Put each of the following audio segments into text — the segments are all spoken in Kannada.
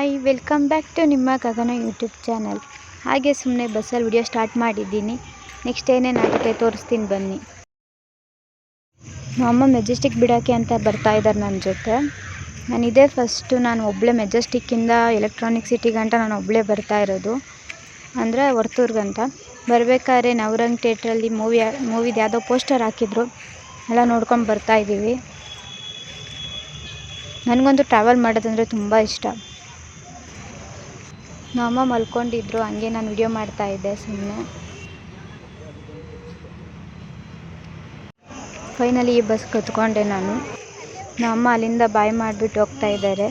ಹಾಯ್, ವೆಲ್ಕಮ್ ಬ್ಯಾಕ್ ಟು ನಿಮ್ಮ ಗಗನ ಯೂಟ್ಯೂಬ್ ಚಾನಲ್. ಹಾಗೆ ಸುಮ್ಮನೆ ಬಸ್ಸಲ್ಲಿ ವಿಡಿಯೋ ಸ್ಟಾರ್ಟ್ ಮಾಡಿದ್ದೀನಿ. ನೆಕ್ಸ್ಟ್ ಏನೇನಾಗುತ್ತೆ ತೋರಿಸ್ತೀನಿ ಬನ್ನಿ. ಅಮ್ಮ ಮೆಜೆಸ್ಟಿಕ್ ಬಿಡೋಕ್ಕೆ ಅಂತ ಬರ್ತಾ ಇದ್ದಾರೆ ನನ್ನ ಜೊತೆ. ನಾನು ಇದೇ ಫಸ್ಟು ನಾನು ಒಬ್ಬಳೇ ಮೆಜೆಸ್ಟಿಕ್ಕಿಂದ ಎಲೆಕ್ಟ್ರಾನಿಕ್ ಸಿಟಿ ಗಂಟ ನಾನು ಒಬ್ಬಳೇ ಬರ್ತಾ ಇರೋದು. ಅಂದರೆ ಹೊರ್ತೂರ್ಗಂತ ಬರಬೇಕಾದ್ರೆ ನವರಂಗ್ ಥಿಯೇಟ್ರಲ್ಲಿ ಮೂವಿ ಮೂವಿದು ಯಾವುದೋ ಪೋಸ್ಟರ್ ಹಾಕಿದ್ರು. ಎಲ್ಲ ನೋಡ್ಕೊಂಡು ಬರ್ತಾ ಇದ್ದೀವಿ ನನಗಂತೂ ಟ್ರಾವೆಲ್ ಮಾಡೋದಂದರೆ ತುಂಬ ಇಷ್ಟ. ನಮ್ಮಮ್ಮ ಮಲ್ಕೊಂಡಿದ್ರು, ಹಂಗೆ ನಾನು ವಿಡಿಯೋ ಮಾಡ್ತಾ ಇದ್ದೆ ಸುಮ್ಮನೆ ಫೈನಲಿ ಈ ಬಸ್ ಕತ್ಕೊಂಡೆ ನಾನು. ನಮ್ಮ ಅಲ್ಲಿಂದ ಬಾಯ್ ಮಾಡಿಬಿಟ್ಟು ಹೋಗ್ತಾ ಇದ್ದಾರೆ.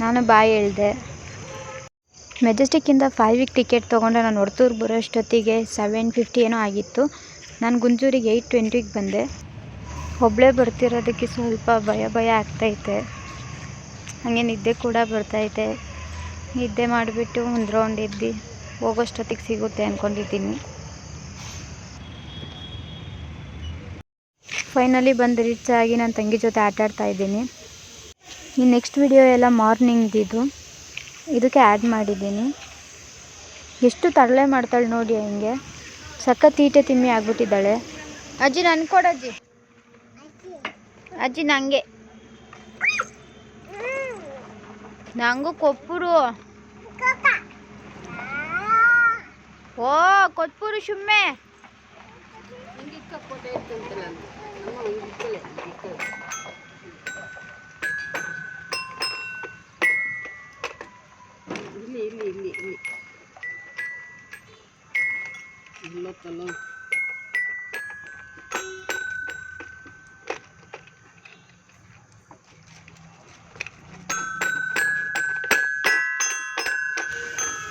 ನಾನು ಬಾಯ್ ಹೇಳಿದೆ. ಮೆಜೆಸ್ಟಿಕ್ಕಿಂದ ಫೈವಿಗೆ ಟಿಕೆಟ್ ತೊಗೊಂಡೆ. ನಾನು ಹೊರ್ತೂರು ಬರೋಷ್ಟೊತ್ತಿಗೆ ಸೆವೆನ್ ಫಿಫ್ಟಿ ಏನೋ ಆಗಿತ್ತು. ನಾನು ಗುಂಜೂರಿಗೆ ಏಯ್ಟ್ ಟ್ವೆಂಟಿಗೆ ಬಂದೆ. ಒಬ್ಬಳೇ ಬರ್ತಿರೋದಕ್ಕೆ ಸ್ವಲ್ಪ ಭಯ ಭಯ ಆಗ್ತೈತೆ ಹಾಗೆ ನಿದ್ದೆ ಕೂಡ ಬರ್ತೈತೆ ನಿದ್ದೆ ಮಾಡಿಬಿಟ್ಟು ಒಂದು ರೌಂಡ್ ಎದ್ದು ಹೋಗೋಷ್ಟೊತ್ತಿಗೆ ಸಿಗುತ್ತೆ ಅಂದ್ಕೊಂಡಿದ್ದೀನಿ ಫೈನಲಿ ಬಂದು ರೀಚ್ ಆಗಿ ನನ್ನ ತಂಗಿ ಜೊತೆ ಆಟ ಆಡ್ತಾ ಇದ್ದೀನಿ. ಈ ನೆಕ್ಸ್ಟ್ ವಿಡಿಯೋ ಎಲ್ಲ ಮಾರ್ನಿಂಗ್ದಿದ್ದು ಇದಕ್ಕೆ ಆ್ಯಡ್ ಮಾಡಿದ್ದೀನಿ. ಎಷ್ಟು ತರಲೆ ಮಾಡ್ತಾಳೆ ನೋಡಿ ಹಂಗೆ. ಸಕ್ಕ ತೀಟೆ ತಿಮ್ಮಿ ಆಗ್ಬಿಟ್ಟಿದ್ದಾಳೆ. ಅಜ್ಜಿ ನನ್ ಕೊಡಜ್ಜಿ ಅಜ್ಜಿ ನಂಗೆ. ನಂಗೂ ಕೊಪ್ಪುರು. ಓ ಕೊತ್ಪೂರು ಶುಮ್ಮೆ ಇಲ್ಲಿ ಇಲ್ಲಿ ಇಲ್ಲಿ ಇಲ್ಲಿ ಇಲ್ಲತ್ತಲ್ಲ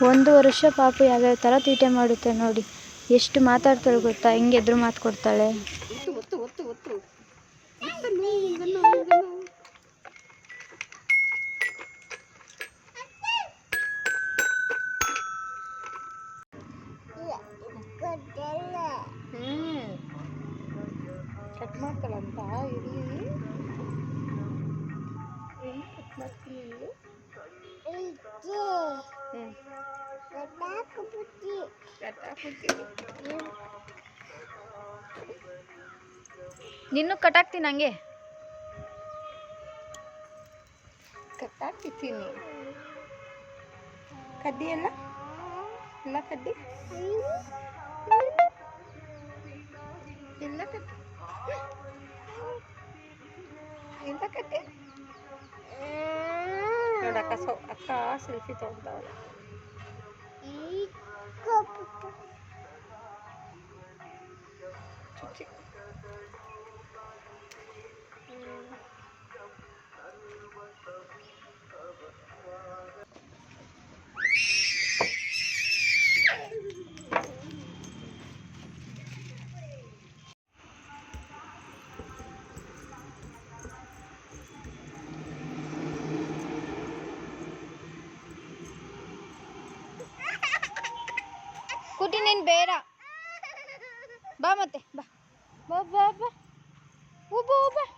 ಒಂದು ವರ್ಷ ಪಾಪು ಯಾವ್ಯಾವ ಥರ ತೀಟೆ ಮಾಡುತ್ತೆ ನೋಡಿ. ಎಷ್ಟು ಮಾತಾಡ್ತಾಳೆ ಗೊತ್ತಾ? ಹೆಂಗೆ ಎದುರು ಮಾತು ಕೊಡ್ತಾಳೆ? ಕಟ್ ಮಾಡ್ತಾಳಂತ ಕಟ್ ಮಾಡ್ತೀನಿ? ಇಲ್ಲಿ ಕಟ್ಟಾಕ್ಬಿಡ್ತೀನಿ ನಿನ್ನೂ ಕಟಾಕ್ತೀನಿ ಹಂಗೆ ಕಟ್ಟಾಕ್ಬಿಡ್ತೀನಿ ಕಡ್ಡಿ ಎಲ್ಲ ಎಲ್ಲ ಕಡ್ಡಿ? ಎಲ್ಲ ಕಟ್ಟಿ ಎಲ್ಲ ಕಟ್ಟಿ ನೋಡಕ್ಕ ಸೊ ಅಕ್ಕ ಸೆಲ್ಫಿ Çok iyi. ಕುಟಿ ನೀನು ಬೇಡ. ಬಾ ಮತ್ತೆ ಬಾ. ಬಾ ಬಾ ಬಾ. ಉಬ್ಬ ಉಬ್ಬ.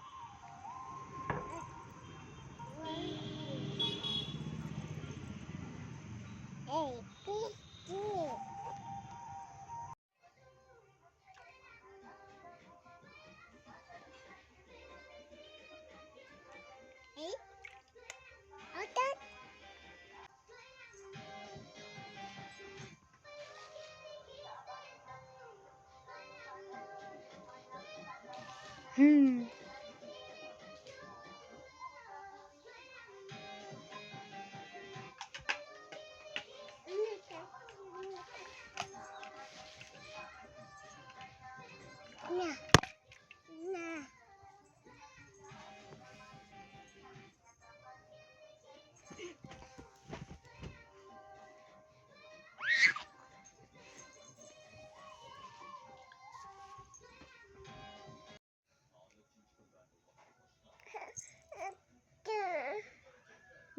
嗯。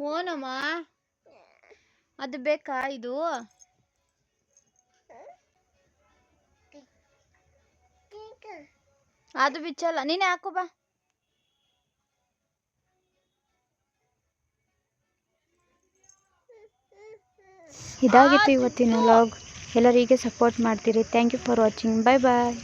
ಓನಮ್ಮ ಅದು ಬೇಕಾ ಇದು? ಅದು ಬಿಚ್ಚಲ್ಲ. ನೀನೆ ಹಾಕು ಬಾ. ಇದಾಗಿತ್ತು ಇವತ್ತಿನ ವ್ಲಾಗ್ ಎಲ್ಲರಿಗೆ ಸಪೋರ್ಟ್ ಮಾಡ್ತೀರಿ. Thank you for watching bye bye